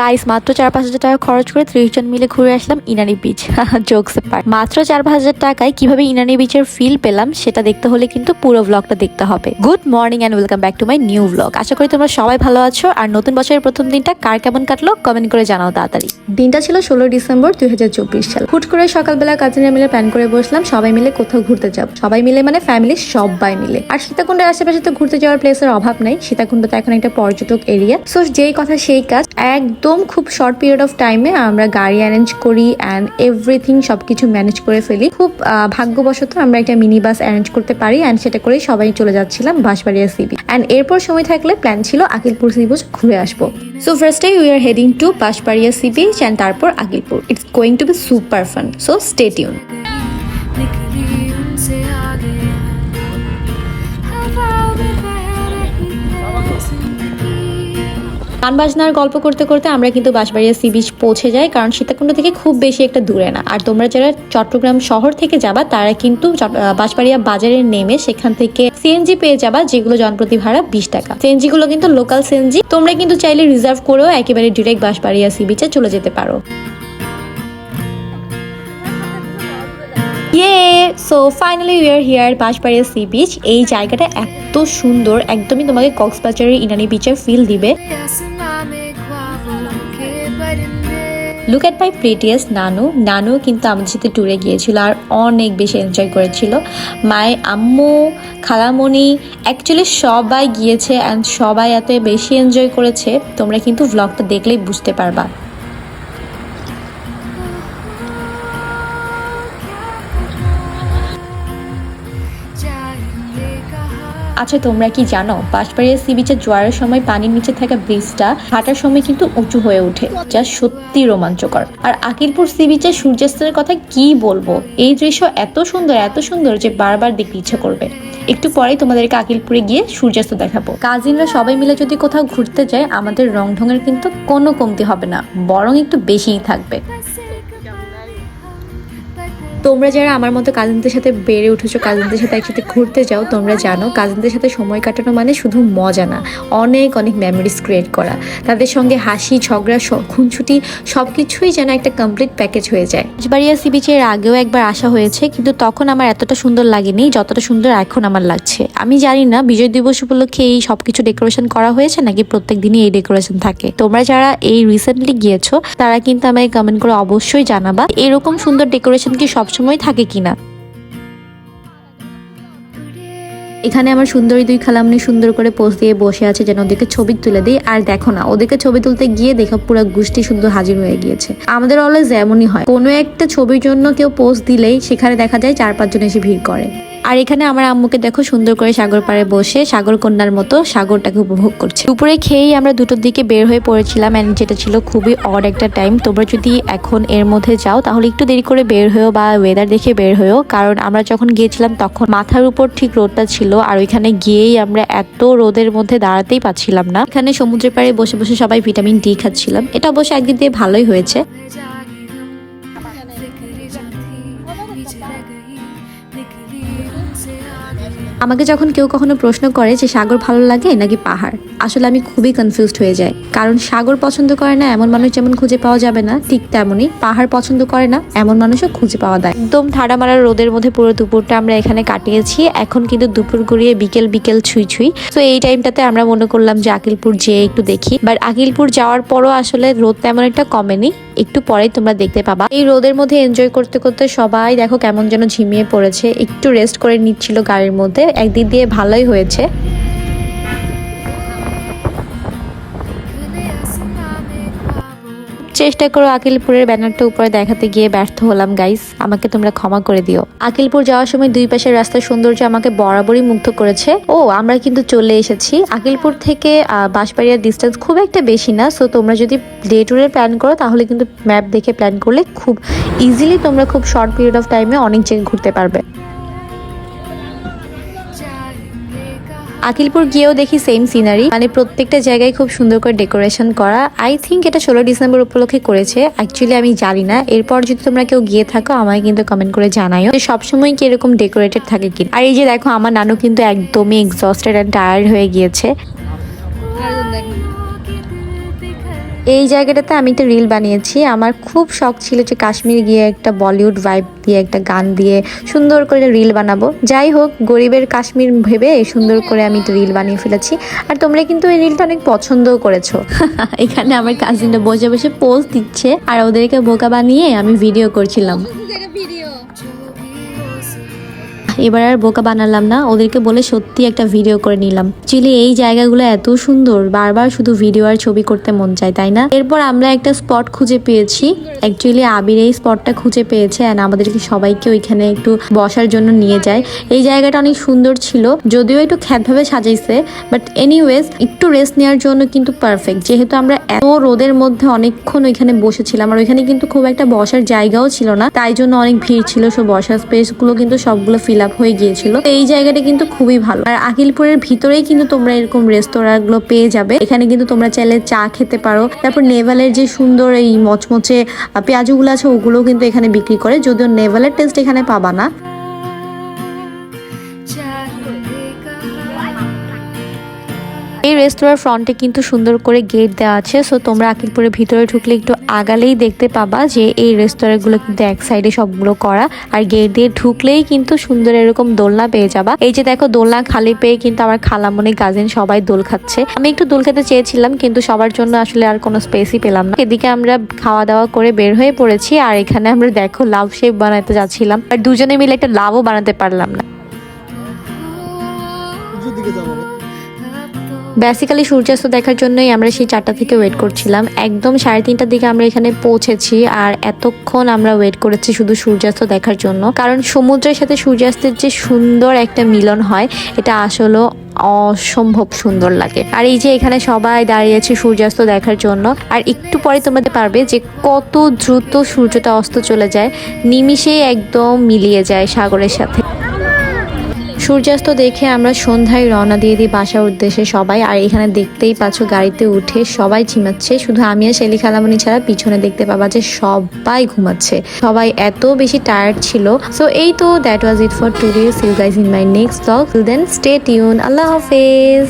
Guys মাত্র চার পাঁচ হাজার টাকা খরচ করে ত্রিশ জন মিলে ঘুরে আসলাম ইনানি বিচ জোকস পার মাত্র চার পাঁচ হাজার টাকায় কীভাবে ইনানি বিচের ফিল পেলাম, সেটা দেখতে হলে কিন্তু পুরো ব্লগটা দেখতে হবে। Good morning and welcome back to my new blog আশা করি তোমরা সবাই ভালো আছো, আর নতুন বছরের প্রথম দিনটা কার কেমন কাটলো কমেন্ট করে জানাও তাড়াতাড়ি। দিনটা ছিল ষোলো ডিসেম্বর দুই হাজার চব্বিশ সাল। হুট করে সকালবেলা কাজিনরা মিলে প্ল্যান করে বসলাম, সবাই মিলে কোথাও ঘুরতে যাব। সবাই মিলে মানে ফ্যামিলি সবাই মিলে। আর সীতাকুণ্ডের আশেপাশে তো ঘুরতে যাওয়ার প্লেসের অভাব নাই। সীতাকুণ্ড তো এখন একটা পর্যটক এরিয়া সো যেই কথা সেই কাজ একদম খুব শর্ট পিরিয়ড অফ টাইমে আমরা গাড়ি অ্যারেঞ্জ করি অ্যান্ড এভরিথিং সবকিছু ম্যানেজ করে ফেলি। খুব ভাগ্যবশত আমরা একটা মিনি বাস অ্যারেঞ্জ করতে পারি অ্যান্ড সেটা করেই সবাই চলে যাচ্ছিলাম বাঁশবাড়িয়া সিবি অ্যান্ড এরপর সময় থাকলে প্ল্যান ছিল আকিলপুর সি ঘুরে আসব। সো ফার্স্ট ফার্স্টে we are heading to Banshbaria sea beach and তারপর Akilpur. It's going to be super fun so stay tune গান বাজনার গল্প করতে করতে আমরা কিন্তু বাঁশবাড়িয়া সি বিচ পৌঁছে যাই, কারণ সীতাকুণ্ড থেকে খুব বেশি একটা দূরে না। আর তোমরা যারা চট্টগ্রাম শহর থেকে যাবা, তারা কিন্তু বাঁশবাড়িয়া বাজারে নেমে সেখান থেকে সিএনজি পেয়ে যাবা, যেগুলো জনপ্রতি ভাড়া বিশ টাকা। সিএনজি গুলো কিন্তু লোকাল সিএনজি, তোমরা কিন্তু চাইলে রিজার্ভ করেও একেবারে ডিরেক্ট বাঁশবাড়িয়া সি বিচে চলে যেতে পারো। So finally we are here Banshbaria sea beach এই জায়গাটা এত সুন্দর, একদমই তোমাকে কক্সবাজারের ইনানি বিচের ফিল দিবে। লুক অ্যাট মাই প্রিটিয়াস নানু নানু কিন্তু আমাদের সাথে ট্যুরে গিয়েছিল আর অনেক বেশি এনজয় করেছিল। মায়ের আম্মু, খালামণি অ্যাকচুয়ালি সবাই গিয়েছে অ্যান্ড সবাই এত বেশি এনজয় করেছে। তোমরা কিন্তু ভ্লগটা দেখলেই বুঝতে পারবা। আচ্ছা তোমরা কি জানো, বাঁশবাড়িয়া সি বিচের জোয়ারের সময় পানির নিচে থাকা ব্রিজটা হাঁটার সময় কিন্তু উঁচু হয়ে ওঠে, যা সত্যি রোমাঞ্চকর। আর আকিলপুর সি বিচের সূর্যাস্তের কথা কি বলব? এই দৃশ্য এত সুন্দর এত সুন্দর যে বারবার দেখতে ইচ্ছে করবে। একটু পরেই তোমাদেরকে আকিলপুরে গিয়ে সূর্যাস্ত দেখাবো। কাজিনরা সবাই মিলে যদি কোথাও ঘুরতে যায়, আমাদের রং ঢঙের কিন্তু কোনো কমতি হবে না, বরং একটু বেশিই থাকবে। তোমরা যারা আমার মতো কাজিনদের সাথে বেড়ে উঠেছো, কাজিনদের সাথে একসাথে ঘুরতে যাও, তোমরা জানো কাজিনদের সাথে সময় কাটানো মানে শুধু মজা না, অনেক অনেক মেমোরিজ ক্রিয়েট করা। তাদের সঙ্গে হাসি, ঝগড়া খুনছুটি সব কিছুই যেন একটা কমপ্লিট প্যাকেজ হয়ে যায়। বাড়িয়া সি বিচের আগেও একবার আসা হয়েছে, কিন্তু তখন আমার এতটা সুন্দর লাগেনি, যতটা সুন্দর এখন আমার লাগছে। আমি জানি না, বিজয় দিবস উপলক্ষে এই সবকিছু ডেকোরেশন করা হয়েছে নাকি প্রত্যেক দিনই এই ডেকোরেশন থাকে। তোমরা যারা এই রিসেন্টলি গিয়েছো, তারা কিন্তু আমাকে কমেন্ট করে অবশ্যই জানাবা। এরকম সুন্দর ডেকোরেশন কি সবসময় থাকে কিনা। এখানে আমার সুন্দরী দুই খালামনি সুন্দর করে পোজ দিয়ে বসে আছে যেন ওদেরকে ছবি তুলে দিই। আর দেখো না, ওদেরকে ছবি তুলতে গিয়ে দেখো পুরো গোষ্ঠী সুন্দর হাজির হয়ে গিয়েছে। আমাদের অলওয়েজ এমনই হয়। কোনো একটা ছবির জন্য কেউ পোস্ট দিলেই সেখানে দেখা যায় চার পাঁচজন এসে ভিড় করে। আর এখানে আমার আম্মুকে দেখো সুন্দর করে সাগর পাড়ে বসে সাগর কন্যার মতো সাগরটাকে উপভোগ করছে। দুপুরে খেয়েই আমরা দুটোর দিকে বের হয়ে পড়েছিলাম অ্যান্ড যেটা ছিল খুবই অড একটা টাইম তোমরা যদি এখন এর মধ্যে যাও, তাহলে একটু দেরি করে বের হয়েও বা ওয়েদার দেখে বের হয়েও, কারণ আমরা যখন গিয়েছিলাম তখন মাথার উপর ঠিক রোদটা ছিল আর ওইখানে গিয়েই আমরা এত রোদের মধ্যে দাঁড়াতেই পাচ্ছিলাম না। এখানে সমুদ্রের পাড়ে বসে বসে সবাই ভিটামিন ডি খাচ্ছিলাম। এটা অবশ্য একদিক দিয়ে ভালোই হয়েছে। আমাকে যখন কেউ কখনো প্রশ্ন করে যে সাগর ভালো লাগে নাকি পাহাড়, আসলে আমি খুবই কনফিউজড হয়ে যাই। কারণ সাগর পছন্দ করে না, এমন মানুষ যেমন খুঁজে পাওয়া যাবে না, ঠিক তেমনই পাহাড় পছন্দ করে না, এমন মানুষও খুঁজে পাওয়া যায়। একদম ঠাড়া মারা রোদের মধ্যে পুরো দুপুরটা আমরা এখানে কাটিয়েছি, এখন কিন্তু দুপুর গড়িয়ে বিকেল বিকেল ছুঁই ছুঁই। তো এই টাইমটাতে আমরা মনে করলাম যে আকিলপুর যেয়ে একটু দেখি। বাট আকিলপুর যাওয়ার পরও আসলে রোদ তেমন একটা কমেনি, একটু পরেই তোমরা দেখতে পাবা। এই রোদের মধ্যে এনজয় করতে করতে সবাই দেখো কেমন যেন ঝিমিয়ে পড়েছে, একটু রেস্ট করে নিচ্ছিল গাড়ির মধ্যে। একদিক দিয়ে ভালোই হয়েছে। চেষ্টা করো আকিলপুরের ব্যানারটা উপরে দেখাতে গিয়ে ব্যর্থ হলাম গাইস আমাকে তোমরা ক্ষমা করে দিও। আকিলপুর যাওয়ার সময় দুই পাশের রাস্তার সৌন্দর্য আমাকে বরাবরই মুগ্ধ করেছে। ও, আমরা কিন্তু চলে এসেছি। আকিলপুর থেকে বাঁশবাড়িয়ার ডিস্টেন্স খুব একটা বেশি না সো তোমরা যদি ডে টুরে প্ল্যান করো, তাহলে কিন্তু ম্যাপ দেখে প্ল্যান করলে খুব ইজিলি তোমরা খুব শর্ট পিরিয়ড অফ টাইমে অনেক জায়গায় ঘুরতে পারবে। আকিলপুর গিয়েও দেখি সেম সিনারি মানে প্রত্যেকটা জায়গায় খুব সুন্দর করে ডেকোরেশন করা। আই থিঙ্ক এটা ষোলো ডিসেম্বর উপলক্ষে করেছে। অ্যাকচুয়ালি আমি জানি না। এরপর যদি তোমরা কেউ গিয়ে থাকো, আমায় কিন্তু কমেন্ট করে জানাইও যে সবসময় কি এরকম ডেকোরেটেড থাকে কি আর এই যে দেখো, আমার নানু কিন্তু একদমই এক্সস্টেড অ্যান্ড টায়ার্ড হয়ে গিয়েছে। এই জায়গাটাতে আমি একটা রিল বানিয়েছি। আমার খুব শখ ছিল যে কাশ্মীর গিয়ে একটা বলিউড ভাইব দিয়ে একটা গান দিয়ে সুন্দর করে রিল বানাবো। যাই হোক গরিবের কাশ্মীর ভেবে সুন্দর করে আমি একটা রিল বানিয়ে ফেলেছি। আর তোমরা কিন্তু এই রিলটা অনেক পছন্দও করেছ। এখানে আমার কাজিনটা বসে বসে পোজ দিচ্ছে আর ওদেরকে বোকা বানিয়ে আমি ভিডিও করছিলাম। এবার আর বোকা বানালাম না। ওদেরকে বলে সত্যি একটা ভিডিও করে নিলাম। চিলি, এই জায়গাগুলো এত সুন্দর। বারবার শুধু ভিডিও আর ছবি করতে মন চায়, তাই না? এরপর আমরা একটা স্পট খুঁজে পেয়েছি। অ্যাকচুয়ালি আবির এই স্পটটা খুঁজে পেয়েছে অ্যান্ড আমাদেরকে সবাইকে ওইখানে একটু বসার জন্য নিয়ে যায়। এই জায়গাটা অনেক সুন্দর ছিল, যদিও একটু খ্যাতভাবে সাজাইছে বাট এনিওয়েজ একটু রেস্ট নেওয়ার জন্য কিন্তু পারফেক্ট যেহেতু আমরা এত রোদের মধ্যে অনেকক্ষণ ওইখানে বসেছিলাম, আর ওইখানে কিন্তু খুব একটা বসার জায়গাও ছিল না, তাই জন্য অনেক ভিড় ছিল। সব বসার স্পেসগুলো কিন্তু সবগুলো ফিল আপ হয়ে গিয়েছিল। তো এই জায়গাটা কিন্তু খুবই ভালো। আর আকিলপুরের ভিতরেই কিন্তু তোমরা এরকম রেস্তোরাঁ গুলো পেয়ে যাবে। এখানে কিন্তু তোমরা চাইলে চা খেতে পারো। তারপর নেভালের যে সুন্দর এই মচমচে পেঁয়াজুগুলো আছে ওগুলো কিন্তু এখানে বিক্রি করে। যদিও নেভালের টেস্ট এখানে পাবা না। এই রেস্তোরাঁর ফ্রন্টে কিন্তু সুন্দর করে গেট দেওয়া আছে। সো তোমরা আকিলপুরের ভিতরে ঢুকলে একটু আগালেই দেখতে পাবা যে এই রেস্তোরাঁগুলো কিন্তু এক সাইডে সবগুলো করা। আর গেট দিয়ে ঢুকলেই কিন্তু সুন্দর এরকম দোলনা পেয়ে যাবা। এই যে দেখো, দোলনা খালি পেয়ে কিন্তু আমার খালামনি কাজিন সবাই দোল খাচ্ছে। আমি একটু দোল খেতে চেয়েছিলাম, কিন্তু সবার জন্য আসলে আর কোনো স্পেসই পেলাম না। এদিকে আমরা খাওয়া দাওয়া করে বের হয়ে পড়েছি, আর এখানে আমরা দেখো লাভ শেপ বানাতে যাচ্ছিলাম। আর দুজনে মিলে একটা লাভও বানাতে পারলাম না। বেসিক্যালি সূর্যাস্ত দেখার জন্যই আমরা সেই চারটা থেকে ওয়েট করছিলাম। একদম সাড়ে তিনটার দিকে আমরা এখানে পৌঁছেছি আর এতক্ষণ আমরা ওয়েট করেছি শুধু সূর্যাস্ত দেখার জন্য। কারণ সমুদ্রের সাথে সূর্যাস্তের যে সুন্দর একটা মিলন হয়, এটা আসলে অসম্ভব সুন্দর লাগে। আর এই যে এখানে সবাই দাঁড়িয়েছে সূর্যাস্ত দেখার জন্য, আর একটু পরে তোমরা পারবে যে কত দ্রুত সূর্যটা অস্ত চলে যায়। নিমিষেই একদম মিলিয়ে যায় সাগরের সাথে। সূর্যাস্ত দেখে আমরা সন্ধ্যায় রওনা দিয়ে দিই বাসার উদ্দেশ্যে সবাই। আর এখানে দেখতেই পাচ্ছ গাড়িতে উঠে সবাই ঝিমাচ্ছে শুধু আমি আর শেলি খালামনি ছাড়া পিছনে দেখতে পাবা যে সবাই ঘুমাচ্ছে। সবাই এত বেশি টায়ার্ড ছিল। সো এই তো that was it for today you guys in my next blog then stay tune আল্লাহ হাফেজ।